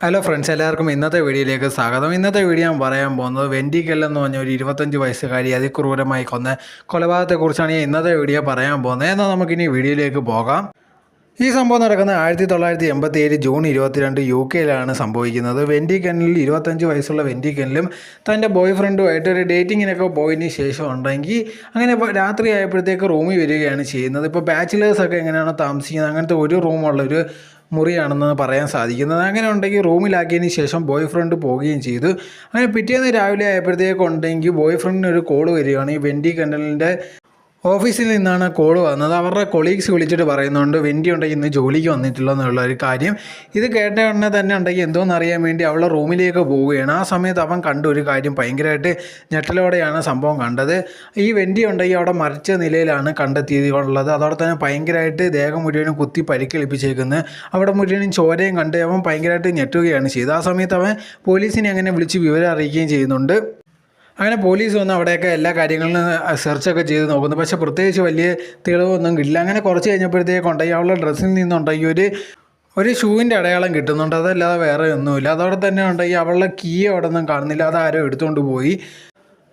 Hello friends എല്ലാവർക്കും ഇന്നത്തെ വീഡിയോയിലേക്ക് സ്വാഗതം. ഇന്നത്തെ വീഡിയോ ഞാൻ പറയാൻ പോകുന്നത് വെൻഡിക്കൽ എന്ന് പറഞ്ഞ ഒരു ഇരുപത്തഞ്ച് വയസ്സുകാരി അതിക്രൂരമായി കൊന്ന കൊലപാതകത്തെക്കുറിച്ചാണ് ഞാൻ ഇന്നത്തെ വീഡിയോ പറയാൻ പോകുന്നത്. എന്നാൽ നമുക്കിനി വീഡിയോയിലേക്ക് പോകാം. ഈ സംഭവം നടക്കുന്നത് ആയിരത്തി തൊള്ളായിരത്തി എൺപത്തി ഏഴ് ജൂൺ ഇരുപത്തിരണ്ട് യു കെയിലാണ് സംഭവിക്കുന്നത്. വെൻഡി കെന്നിൽ ഇരുപത്തഞ്ച് വയസ്സുള്ള വെൻഡി കെന്നിലും തന്റെ ബോയ് ഫ്രണ്ടുമായിട്ട് ഒരു ഡേറ്റിങ്ങിനൊക്കെ പോയതിന് ശേഷം ഉണ്ടെങ്കിൽ അങ്ങനെ രാത്രി ആയപ്പോഴത്തേക്ക് റൂമിൽ വരികയാണ് ചെയ്യുന്നത്. ഇപ്പോൾ ബാച്ചിലേഴ്സൊക്കെ എങ്ങനെയാണോ താമസിക്കുന്നത്? അങ്ങനത്തെ ഒരു റൂമുള്ളൊരു മുറിയാണെന്ന് പറയാൻ സാധിക്കുന്നത്. അങ്ങനെ ഉണ്ടെങ്കിൽ റൂമിലാക്കിയതിന് ശേഷം ബോയ് ഫ്രണ്ട് പോവുകയും ചെയ്തു. അങ്ങനെ പിറ്റേന്ന് രാവിലെ ആയപ്പോഴത്തേക്ക് ഉണ്ടെങ്കിൽ ബോയ് ഫ്രണ്ടിന് ഒരു കോൾ വരികയാണ്. ഈ വെൻഡി കണ്ടലിന്റെ ഓഫീസിൽ നിന്നാണ് കോൾ വന്നത്. അവരുടെ കൊളീഗ്സ് വിളിച്ചിട്ട് പറയുന്നുണ്ട് വെന്റി ഉണ്ടെങ്കിൽ ഇന്ന് ജോലിക്ക് വന്നിട്ടില്ല എന്നുള്ള ഒരു കാര്യം. ഇത് കേട്ട ഉടനെ തന്നെ ഉണ്ടെങ്കിൽ എന്തോന്ന് അറിയാൻ വേണ്ടി അവളെ റൂമിലേക്ക് പോവുകയാണ്. ആ സമയത്ത് അവൻ കണ്ട ഒരു കാര്യം ഭയങ്കരമായിട്ട് ഞെട്ടലോടെയാണ് സംഭവം കണ്ടത്. ഈ വെന്റി ഉണ്ടെങ്കിൽ അവിടെ മരിച്ച നിലയിലാണ് കണ്ടെത്തിയിട്ടുള്ളത്. അതോടെ തന്നെ ഭയങ്കരമായിട്ട് ദേഹം മുഴുവനും കുത്തി പരിക്കേൽപ്പിച്ചേക്കുന്നത് അവിടെ മുഴുവനും ചോരയും കണ്ട് അവൻ ഭയങ്കരമായിട്ട് ഞെട്ടുകയാണ് ചെയ്തത്. ആ സമയത്ത് അവൻ പോലീസിനെ അങ്ങനെ വിളിച്ച് വിവരം അറിയിക്കുകയും ചെയ്യുന്നുണ്ട്. അങ്ങനെ പോലീസ് വന്ന് അവിടെയൊക്കെ എല്ലാ കാര്യങ്ങളും സെർച്ചൊക്കെ ചെയ്ത് നോക്കുന്നു. പക്ഷേ പ്രത്യേകിച്ച് വലിയ തെളിവൊന്നും കിട്ടില്ല. അങ്ങനെ കുറച്ച് കഴിഞ്ഞപ്പോഴത്തേക്ക് ഉണ്ടെങ്കിൽ അവളുടെ ഡ്രസ്സിൽ നിന്നുണ്ടെങ്കിൽ ഒരു ഒരു ഷൂവിന്റെ അടയാളം കിട്ടുന്നുണ്ട്. അതല്ലാതെ വേറെ ഒന്നുമില്ല. അതോടെ തന്നെ ഉണ്ടെങ്കിൽ അവളുടെ കീ അവിടെ ഒന്നും കാണുന്നില്ല. അതാരോ എടുത്തുകൊണ്ട് പോയി.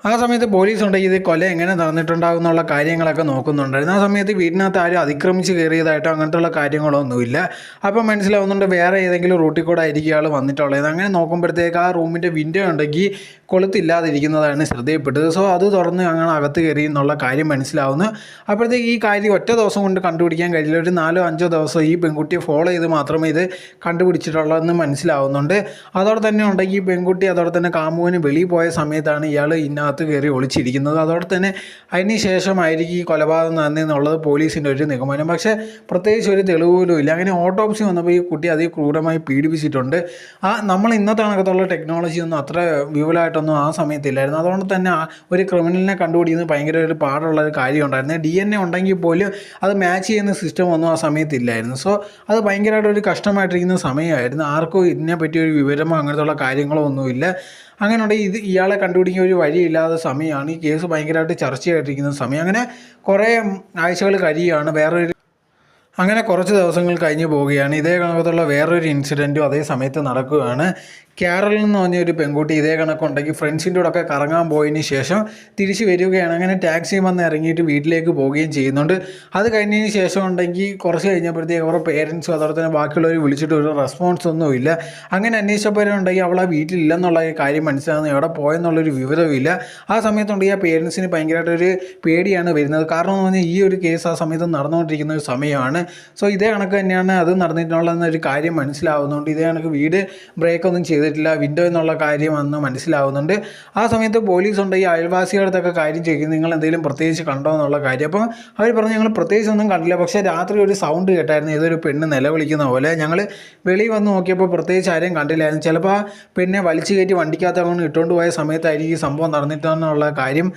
ആ സമയത്ത് പോലീസ് ഉണ്ടെങ്കിൽ ഇത് കൊല എങ്ങനെ നടന്നിട്ടുണ്ടാകും എന്നുള്ള കാര്യങ്ങളൊക്കെ നോക്കുന്നുണ്ടായിരുന്നു. ആ സമയത്ത് വീടിനകത്ത് ആരും അതിക്രമിച്ച് കയറിയതായിട്ടോ അങ്ങനത്തെ കാര്യങ്ങളൊന്നുമില്ല. അപ്പോൾ മനസ്സിലാവുന്നുണ്ട് വേറെ ഏതെങ്കിലും റൂട്ടിൽ കൂടെ ആയിരിക്കും ആൾ വന്നിട്ടുള്ളത്. അങ്ങനെ നോക്കുമ്പോഴത്തേക്ക് ആ റൂമിന്റെ വിൻഡോ ഉണ്ടെങ്കിൽ കൊളുത്തില്ലാതിരിക്കുന്നതാണ് ശ്രദ്ധയപ്പെട്ടത് സോ അത് തുറന്ന് അങ്ങനെ അകത്ത് കയറി എന്നുള്ള കാര്യം മനസ്സിലാവുന്നു. അപ്പോഴത്തേക്ക് ഈ കാര്യം ഒറ്റ ദിവസം കൊണ്ട് കണ്ടുപിടിക്കാൻ കഴിയില്ല. ഒരു നാലോ അഞ്ചോ ദിവസം ഈ പെൺകുട്ടിയെ ഫോളോ ചെയ്ത് മാത്രമേ ഇത് കണ്ടുപിടിച്ചിട്ടുള്ളതെന്ന് മനസ്സിലാവുന്നുണ്ട്. അതോടെ തന്നെ ഉണ്ടെങ്കിൽ ഈ പെൺകുട്ടി അതോടെ തന്നെ കാമുവിന് വെളിയിൽ പോയ സമയത്താണ് ഇയാൾ ഇതിനകത്ത് കയറി ഒളിച്ചിരിക്കുന്നത്. അതോടെ തന്നെ അതിന് ശേഷമായിരിക്കും ഈ കൊലപാതകം നടന്നെന്നുള്ളത് പോലീസിന്റെ ഒരു നിഗമനം. പക്ഷേ പ്രത്യേകിച്ച് ഒരു തെളിവ് പോലും ഇല്ല. അങ്ങനെ ഓട്ടോപ്സി വന്നപ്പോൾ ഈ കുട്ടി അതി ക്രൂരമായി പീഡിപ്പിച്ചിട്ടുണ്ട്. ആ നമ്മൾ ഇന്നത്തെ കണക്കത്തുള്ള ടെക്നോളജി ഒന്നും അത്ര വിപുലമായിട്ടൊന്നും ആ സമയത്തില്ലായിരുന്നു. അതുകൊണ്ട് തന്നെ ഒരു ക്രിമിനലിനെ കണ്ടുപിടിക്കുന്നത് ഭയങ്കര ഒരു പാടുള്ള ഒരു കാര്യം ഉണ്ടായിരുന്നു ഡി എൻ എ ഉണ്ടെങ്കിൽ പോലും അത് മാച്ച് ചെയ്യുന്ന സിസ്റ്റം ഒന്നും ആ സമയത്തില്ലായിരുന്നു. സോ അത് ഭയങ്കരമായിട്ടൊരു കഷ്ടമായിട്ടിരിക്കുന്ന സമയമായിരുന്നു. ആർക്കും ഇതിനെപ്പറ്റി ഒരു വിവരമോ അങ്ങനത്തുള്ള കാര്യങ്ങളോ ഒന്നുമില്ല. അങ്ങനെ ഉണ്ടെങ്കിൽ ഇത് ഇയാളെ കണ്ടുപിടിക്കാൻ ഒരു വഴിയില്ലാത്ത സമയമാണ്. ഈ കേസ് ഭയങ്കരമായിട്ട് ചർച്ചയായിട്ടിരിക്കുന്ന സമയം. അങ്ങനെ കുറേ ആഴ്ചകൾ കഴിയുകയാണ്. വേറൊരു അങ്ങനെ കുറച്ച് ദിവസങ്ങൾ കഴിഞ്ഞ് പോവുകയാണ്. ഇതേ കണക്കത്തുള്ള വേറൊരു ഇൻസിഡന്റും അതേ സമയത്ത് നടക്കുകയാണ്. കാരൽ എന്ന് പറഞ്ഞ ഒരു പെൺകുട്ടി ഇതേ കണക്കുണ്ടെങ്കിൽ ഫ്രണ്ട്സിന്റെ കൂടെ ഒക്കെ കറങ്ങാൻ പോയതിന് ശേഷം തിരിച്ച് വരികയാണ്. അങ്ങനെ ടാക്സി വന്ന് ഇറങ്ങിയിട്ട് വീട്ടിലേക്ക് പോവുകയും ചെയ്യുന്നുണ്ട്. അത് കഴിഞ്ഞതിന് ശേഷം ഉണ്ടെങ്കിൽ കുറച്ച് കഴിഞ്ഞപ്പോഴത്തേക്ക് അവരുടെ പേരൻസും അതോടെ തന്നെ ബാക്കിയുള്ളവർ വിളിച്ചിട്ട് ഒരു റെസ്പോൺസ് ഒന്നുമില്ല അങ്ങനെ അന്വേഷിച്ചപ്പോഴുണ്ടെങ്കിൽ അവൾ ആ വീട്ടിലില്ലെന്നുള്ള കാര്യം മനസ്സിലാകുന്നു എവിടെ പോയെന്നുള്ളൊരു വിവരവുമില്ല ആ സമയത്തുണ്ടെങ്കിൽ ആ പേരൻസിന് ഭയങ്കരമായിട്ടൊരു പേടിയാണ് വരുന്നത്. കാരണം എന്ന് പറഞ്ഞാൽ ഈ ഒരു കേസ് ആ സമയത്ത് നടന്നുകൊണ്ടിരിക്കുന്ന ഒരു സമയമാണ്. സോ ഇതേ കണക്ക് തന്നെയാണ് അത് നടന്നിട്ടുള്ളതെന്നൊരു കാര്യം മനസ്സിലാവുന്നുണ്ട്. ഇതേ കണക്ക് വീട് ബ്രേക്ക് ഒന്നും ചെയ്തിട്ടില്ല വിൻഡോ എന്നുള്ള കാര്യം അന്ന് മനസ്സിലാവുന്നുണ്ട്. ആ സമയത്ത് പോലീസ് ഉണ്ട് ഈ അയൽവാസികളുടെ കാര്യം ചോദിക്കുന്നത് നിങ്ങൾ എന്തെങ്കിലും പ്രത്യേകിച്ച് കണ്ടോ? എന്നുള്ള കാര്യം. അപ്പം അവർ പറഞ്ഞു ഞങ്ങൾ പ്രത്യേകിച്ച് ഒന്നും കണ്ടില്ല. പക്ഷേ രാത്രി ഒരു സൗണ്ട് കേട്ടായിരുന്നു. ഏതൊരു പെണ്ണ് നിലവിളിക്കുന്ന പോലെ ഞങ്ങൾ വെളിയിൽ വന്ന് നോക്കിയപ്പോൾ പ്രത്യേകിച്ച് ആരെയും കണ്ടില്ലായിരുന്നു. ചിലപ്പോൾ ആ പെണ്ണെ വലിച്ചു കയറ്റി വണ്ടിക്കകത്ത് ഇട്ടുകൊണ്ട് പോയ സമയത്തായിരിക്കും ഈ സംഭവം നടന്നിട്ടെന്നുള്ള കാര്യം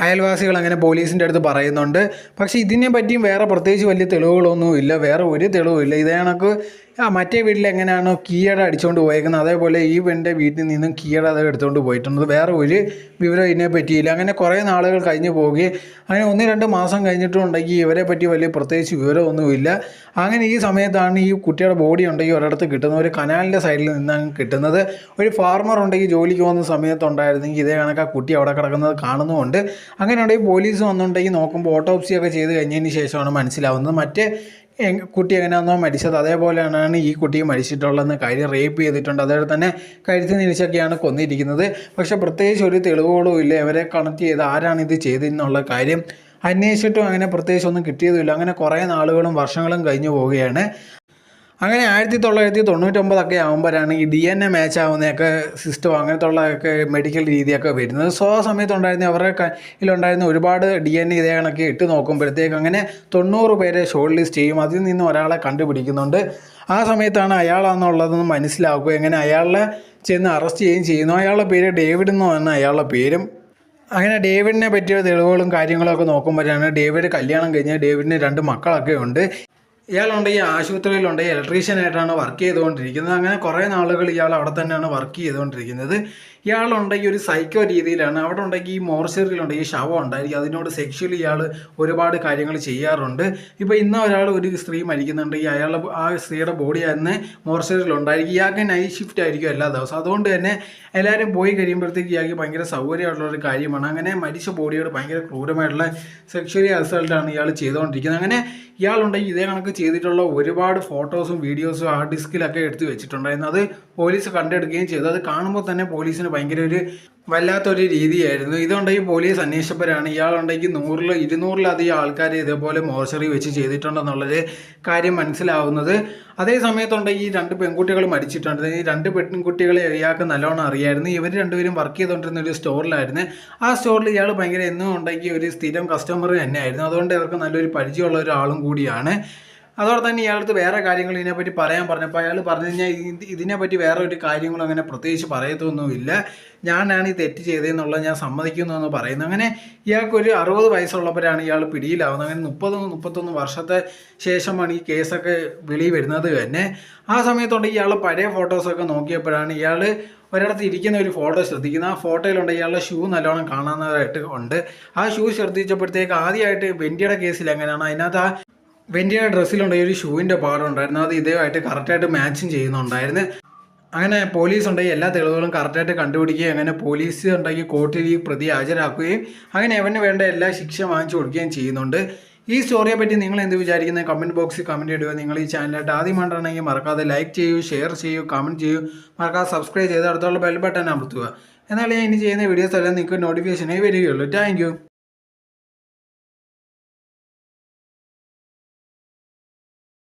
അയൽവാസികൾ അങ്ങനെ പോലീസിന്റെ അടുത്ത് പറയുന്നുണ്ട്. പക്ഷേ ഇതിനെ പറ്റിയും വേറെ പ്രത്യേകിച്ച് വലിയ തെളിവുകളൊന്നും ഇല്ല. വേറെ ഒരു തെളിവുമില്ല. ഇതേ കണക്ക് ആ മറ്റേ വീട്ടിൽ എങ്ങനെയാണോ കീയട അടിച്ചുകൊണ്ട് പോയേക്കുന്നത്. അതേപോലെ ഈ പെണ്ണിന്റെ വീട്ടിൽ നിന്നും കീയട അത് എടുത്തുകൊണ്ട് പോയിട്ടുണ്ട്. വേറെ ഒരു വിവരം ഇതിനെ പറ്റിയില്ല. അങ്ങനെ കുറേ നാളുകൾ കഴിഞ്ഞ് പോവുകയും അങ്ങനെ ഒന്ന് രണ്ട് മാസം കഴിഞ്ഞിട്ടുണ്ടെങ്കിൽ ഇവരെ പറ്റി വലിയ പ്രത്യേകിച്ച് വിവരമൊന്നുമില്ല. അങ്ങനെ ഈ സമയത്താണ് ഈ കുട്ടിയുടെ ബോഡി ഉണ്ടെങ്കിൽ ഒരിടത്ത് കിട്ടുന്നത്. ഒരു കനാലിന്റെ സൈഡിൽ നിന്നാണ് കിട്ടുന്നത്. ഒരു ഫാർമർ ഉണ്ടെങ്കിൽ ജോലിക്ക് പോകുന്ന സമയത്തുണ്ടായിരുന്നെങ്കിൽ ഇതേ കണക്ക് ആ കുട്ടി അവിടെ കിടക്കുന്നത് കാണുന്നുമുണ്ട്. അങ്ങനെ ഉണ്ടെങ്കിൽ പോലീസ് വന്നുണ്ടെങ്കിൽ നോക്കുമ്പോൾ ഓട്ടോപ്സി ഒക്കെ ചെയ്ത് കഴിഞ്ഞതിന് ശേഷമാണ് മനസ്സിലാവുന്നത്. മറ്റേ കുട്ടി എങ്ങനെയാണോ മരിച്ചത്. അതേപോലെയാണ് ഈ കുട്ടിയെ മരിച്ചിട്ടുള്ളതെന്ന് കാര്യം റേപ്പ് ചെയ്തിട്ടുണ്ട്. അതേപോലെ തന്നെ കരുത്തി നിരിച്ചൊക്കെയാണ് കൊന്നിരിക്കുന്നത്. പക്ഷേ പ്രത്യേകിച്ച് ഒരു തെളിവുകളും ഇല്ല. ഇവരെ കണക്ട് ചെയ്ത് ആരാണ് ഇത് ചെയ്തതെന്നുള്ള കാര്യം അന്വേഷിച്ചിട്ടും അങ്ങനെ പ്രത്യേകിച്ച് ഒന്നും കിട്ടിയതുമില്ല. അങ്ങനെ കുറേ നാളുകളും വർഷങ്ങളും കഴിഞ്ഞു പോവുകയാണ്. അങ്ങനെ ആയിരത്തി തൊള്ളായിരത്തി തൊണ്ണൂറ്റൊമ്പതൊക്കെ ആകുമ്പോഴാണ് ഈ ഡി എൻ എ മാച്ച് ആവുന്നതൊക്കെ സിസ്റ്റം അങ്ങനത്തെ ഉള്ളതൊക്കെ മെഡിക്കൽ രീതിയൊക്കെ വരുന്നത്. സോ ആ സമയത്തുണ്ടായിരുന്ന അവരുടെ കയ്യിലുണ്ടായിരുന്ന ഒരുപാട് ഡി എൻ എ ഇതേ ഇട്ട് നോക്കുമ്പോഴത്തേക്ക് അങ്ങനെ തൊണ്ണൂറ് പേരെ ഷോർട്ട് ലിസ്റ്റ് ചെയ്യും. അതിൽ നിന്ന് ഒരാളെ കണ്ടുപിടിക്കുന്നുണ്ട്. ആ സമയത്താണ് അയാളാണെന്നുള്ളതെന്ന് മനസ്സിലാക്കുക. എങ്ങനെ അയാളെ ചെന്ന് അറസ്റ്റ് ചെയ്യുകയും ചെയ്യുന്നു. അയാളുടെ പേര് ഡേവിഡ് എന്ന് പറഞ്ഞ അയാളുടെ പേരും. അങ്ങനെ ഡേവിഡിനെ പറ്റിയ തെളിവുകളും കാര്യങ്ങളൊക്കെ നോക്കുമ്പോഴാണ് ഡേവിഡ് കല്യാണം കഴിഞ്ഞ് ഡേവിഡിന് രണ്ട് മക്കളൊക്കെ ഉണ്ട്. ഇയാളുണ്ട് ഈ ആശുപത്രിയിലുണ്ട് ഇലക്ട്രീഷ്യനായിട്ടാണ് വർക്ക് ചെയ്തുകൊണ്ടിരിക്കുന്നത്. അങ്ങനെ കുറേ നാളുകൾ ഇയാൾ അവിടെ തന്നെയാണ് വർക്ക് ചെയ്തുകൊണ്ടിരിക്കുന്നത്. ഇയാളുണ്ടെങ്കിൽ ഒരു സൈക്കോ രീതിയിലാണ്. അവിടെ ഉണ്ടെങ്കിൽ ഈ മോർച്ചറിയിലുണ്ടെങ്കിൽ ശവം ഉണ്ടായിരിക്കും. അതിനോട് സെക്ഷലി ഇയാൾ ഒരുപാട് കാര്യങ്ങൾ ചെയ്യാറുണ്ട്. ഇപ്പോൾ ഇന്ന ഒരാൾ ഒരു സ്ത്രീ മരിക്കുന്നുണ്ടെങ്കിൽ അയാളുടെ ആ സ്ത്രീയുടെ ബോഡി തന്നെ മോർച്ചറിയിലുണ്ടായിരിക്കും. ഇയാൾക്ക് നൈറ്റ് ഷിഫ്റ്റ് ആയിരിക്കും എല്ലാ ദിവസവും. അതുകൊണ്ട് തന്നെ എല്ലാവരും പോയി കഴിയുമ്പോഴത്തേക്ക് ഇയാൾക്ക് ഭയങ്കര സൗകര്യമായിട്ടുള്ളൊരു കാര്യമാണ്. അങ്ങനെ മരിച്ച ബോഡിയോട് ഭയങ്കര ക്രൂരമായിട്ടുള്ള സെക്ഷലി അസൾട്ടാണ് ഇയാൾ ചെയ്തുകൊണ്ടിരിക്കുന്നത്. അങ്ങനെ ഇയാളുണ്ടെങ്കിൽ ഇതേ കണക്ക് ചെയ്തിട്ടുള്ള ഒരുപാട് ഫോട്ടോസും വീഡിയോസും ആ ഡിസ്കിലൊക്കെ എടുത്ത് വെച്ചിട്ടുണ്ടായിരുന്നു. അത് പോലീസ് കണ്ടെടുക്കുകയും ചെയ്തു. അത് കാണുമ്പോൾ തന്നെ പോലീസിന് ഭയങ്കര ഒരു വല്ലാത്തൊരു രീതിയായിരുന്നു. ഇതുണ്ടെങ്കിൽ പോലീസ് അന്വേഷിച്ചപ്പോഴാണ് ഇയാളുണ്ടെങ്കിൽ നൂറിൽ ഇരുന്നൂറിലധികം ആൾക്കാർ ഇതേപോലെ മോർച്ചറി വെച്ച് ചെയ്തിട്ടുണ്ടെന്നുള്ളൊരു കാര്യം മനസ്സിലാവുന്നത്. അതേ സമയത്തുണ്ടെങ്കിൽ ഈ രണ്ട് പെൺകുട്ടികൾ മരിച്ചിട്ടുണ്ട്. ഈ രണ്ട് പെൺകുട്ടികളെ ഇയാൾക്ക് നല്ലോണം അറിയായിരുന്നു. ഇവർ രണ്ടുപേരും വർക്ക് ചെയ്തുകൊണ്ടിരുന്ന ഒരു സ്റ്റോറിലായിരുന്നു. ആ സ്റ്റോറിൽ ഇയാൾ ഭയങ്കര എന്നും ഉണ്ടെങ്കിൽ ഒരു സ്ഥിരം കസ്റ്റമർ തന്നെയായിരുന്നു. അതുകൊണ്ട് ഇവർക്ക് നല്ലൊരു പരിചയമുള്ള ഒരാളും കൂടിയാണ്. അതോടെ തന്നെ ഇയാളടുത്ത് വേറെ കാര്യങ്ങൾ ഇതിനെപ്പറ്റി പറയാൻ പറഞ്ഞപ്പോൾ അയാൾ പറഞ്ഞു കഴിഞ്ഞാൽ ഇതിനെപ്പറ്റി വേറെ ഒരു കാര്യങ്ങളും അങ്ങനെ പ്രത്യേകിച്ച് പറയത്തൊന്നുമില്ല. ഞാനാണ് ഈ തെറ്റ് ചെയ്തതെന്നുള്ളത് ഞാൻ സമ്മതിക്കുന്നു എന്ന് പറയുന്നു. അങ്ങനെ ഇയാൾക്കൊരു അറുപത് വയസ്സുള്ളപ്പോഴാണ് ഇയാൾ പിടിയിലാവുന്നത്. അങ്ങനെ മുപ്പത് മുപ്പത്തൊന്ന് വർഷത്തെ ശേഷമാണ് ഈ കേസൊക്കെ വെളി വരുന്നത് തന്നെ. ആ സമയത്തുണ്ട് ഇയാൾ പഴയ ഫോട്ടോസൊക്കെ നോക്കിയപ്പോഴാണ് ഇയാൾ ഒരിടത്ത് ഇരിക്കുന്ന ഒരു ഫോട്ടോ ശ്രദ്ധിക്കുന്നത്. ആ ഫോട്ടോയിലുണ്ട് ഇയാളുടെ ഷൂ നല്ലോണം കാണാനായിട്ട് ഉണ്ട്. ആ ഷൂ ശ്രദ്ധിച്ചപ്പോഴത്തേക്ക് ആദ്യമായിട്ട് വെന്റിയുടെ കേസിൽ എങ്ങനെയാണ്? അതിനകത്ത് ആ വെന്റിയുടെ ഡ്രസ്സിലുണ്ട് ഈ ഒരു ഷൂവിന്റെ പാടം ഉണ്ടായിരുന്നു. അത് ഇതേമായിട്ട് കറക്റ്റായിട്ട് മാച്ചും ചെയ്യുന്നുണ്ടായിരുന്നു. അങ്ങനെ പോലീസ് ഉണ്ടെങ്കിൽ എല്ലാ തെളിവുകളും കറക്റ്റായിട്ട് കണ്ടുപിടിക്കുകയും അങ്ങനെ പോലീസ് ഉണ്ടെങ്കിൽ കോർട്ടിൽ ഈ പ്രതി ഹാജരാക്കുകയും അങ്ങനെ അവന് വേണ്ട എല്ലാ ശിക്ഷ വാങ്ങിച്ചു കൊടുക്കുകയും ചെയ്യുന്നുണ്ട്. ഈ സ്റ്റോറിയെ പറ്റി നിങ്ങൾ എന്ത് വിചാരിക്കുന്നത് കമന്റ് ബോക്സിൽ കമന്റ് ഇടുക. നിങ്ങൾ ഈ ചാനലായിട്ട് ആദ്യമായിട്ടാണെങ്കിൽ മറക്കാതെ ലൈക്ക് ചെയ്യൂ ഷെയർ ചെയ്യൂ കമന്റ് ചെയ്യൂ. മറക്കാതെ സബ്സ്ക്രൈബ് ചെയ്ത് അടുത്തുള്ള ബെൽ ബട്ടൺ അമർത്തുക. എന്നാൽ ഞാൻ ഇനി ചെയ്യുന്ന വീഡിയോസ് എല്ലാം നിങ്ങൾക്ക് നോട്ടിഫിക്കേഷനായി വരികയുള്ളൂ. താങ്ക്